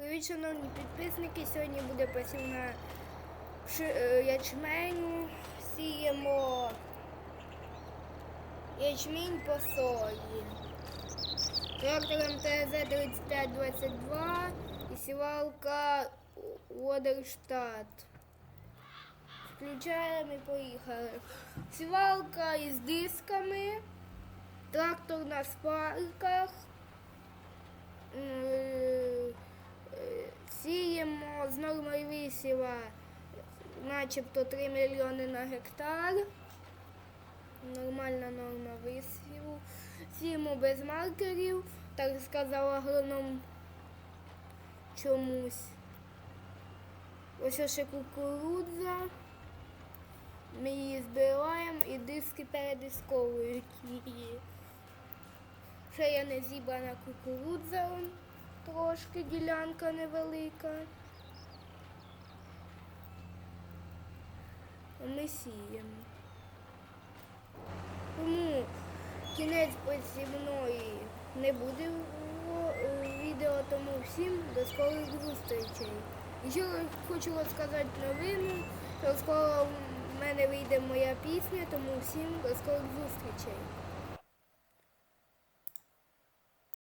Привіт, шановні підписники. Сьогодні буде посівна е, ячменю. Сіємо ячмінь по сої. Трактором ТЗ-3522 і сівалка Водерштат. Включаємо і поїхали. Сівалка із дисками, трактор на спарках. Нормою висіва начебто 3 мільйони на гектар. Нормальна норма висіву. Сіємо без маркерів, так сказав агроном чомусь. Ось ще кукурудза. Ми її збираємо і диски передисковують її. Ще є не зібрана кукурудза, трошки ділянка невелика. Ми сіємо. Тому кінець посівної не буде відео, тому всім до скорих зустрічей. І ще хочу розказати новину, що скоро в мене вийде моя пісня, тому всім до скорих зустрічей.